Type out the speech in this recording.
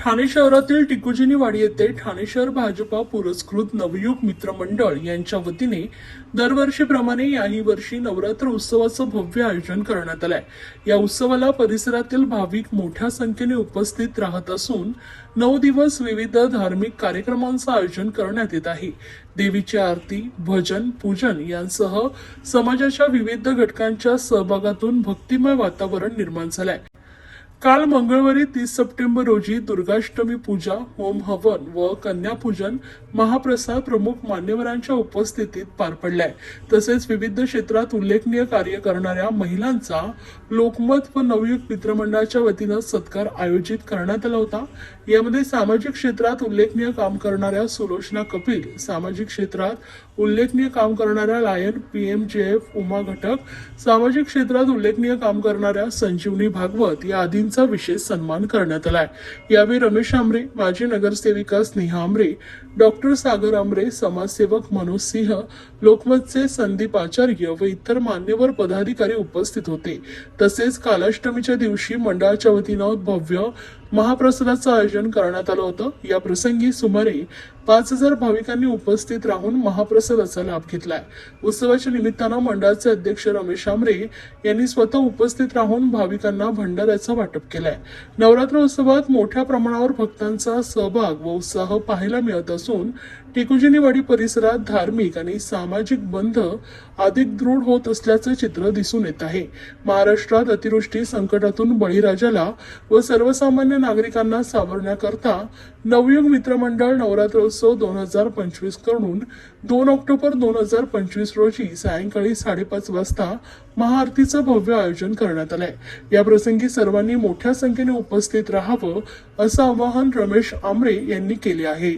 ठाणे शहरातील टिकुजिनी वाडी येथे ठाणे शहर भाजपा पुरस्कृत नवयुग मित्र मंडळ यांच्या वतीने दरवर्षीप्रमाणे याही वर्षी नवरात्र उत्सवाचं भव्य आयोजन करण्यात आलंय. या उत्सवाला परिसरातील भाविक मोठ्या संख्येने उपस्थित राहत असून नऊ दिवस विविध धार्मिक कार्यक्रमांचं आयोजन करण्यात येत आहे. देवीची आरती भजन पूजन यांसह समाजाच्या विविध घटकांच्या सहभागातून भक्तिमय वातावरण निर्माण झालंय. काल मंगळवारी तीस सप्टेंबर रोजी दुर्गाष्टमी पूजा होम हवन व कन्यापूजन महाप्रसाद प्रमुख मान्यवरांच्या उपस्थितीत पार पडलाय. तसेच विविध क्षेत्रात उल्लेखनीय कार्य करणाऱ्या महिलांचा लोकमत व नवयुग मित्रमंडळाच्या वतीनं सत्कार आयोजित करण्यात आला होता. यामध्ये सामाजिक क्षेत्रात उल्लेखनीय काम करणाऱ्या सुलोचना कपिल सामाजिक क्षेत्रात उल्लेखनीय काम करणाऱ्या Lion P M J F Uma Ghatak सामाजिक क्षेत्रात उल्लेखनीय काम करणाऱ्या संजीवनी भागवत या यांचा विशेष सन्मान करण्यात आलाय. यावेळी रमेश आमरे माजी नगरसेविका स्नेहा आमरे डॉक्टर सागर आमरे समाजसेवक मनोज सिंह लोकमतचे संदीप आचार्य व इतर मान्यवर पदाधिकारी उपस्थित होते. तसेच कालाष्टमीच्या दिवशी मंडळाच्या वतीनं भव्य महाप्रसादाचं आयोजन करण्यात आलं होतं. या प्रसंगी सुमारे पाच हजार भाविकांनी उपस्थित राहून महाप्रसादाचा लाभ घेतलाय. उत्सवाच्या निमित्तानं मंडळाचे अध्यक्ष रमेश आमरे यांनी स्वतः उपस्थित राहून भाविकांना भंडाऱ्याचं वाटप वाटप केलंय. नवरात्र उत्सवात मोठ्या प्रमाणावर भक्तांचा सहभाग व उत्साह पाहायला मिळत असून टिकुजिनीवाडी परिसरात धार्मिक आणि सामाजिक बंध अधिक दृढ होत असल्याचं चित्र दिसून येत आहे. महाराष्ट्रात अतिवृष्टी संकटातून बळीराजाला व सर्वसामान्य नागरिकांना सावरण्याकरता नवयुग मित्रमंडळ नवरात्रोत्सव दोन हजार पंचवीसकडून दोन ऑक्टोबर दोन हजार पंचवीस रोजी सायंकाळी साडेपाच वाजता महाआरतीचं भव्य आयोजन करण्यात आलंय. याप्रसंगी सर्वांनी मोठ्या संख्येने उपस्थित राहावं असं आवाहन रमेश आमरे यांनी केले आहे.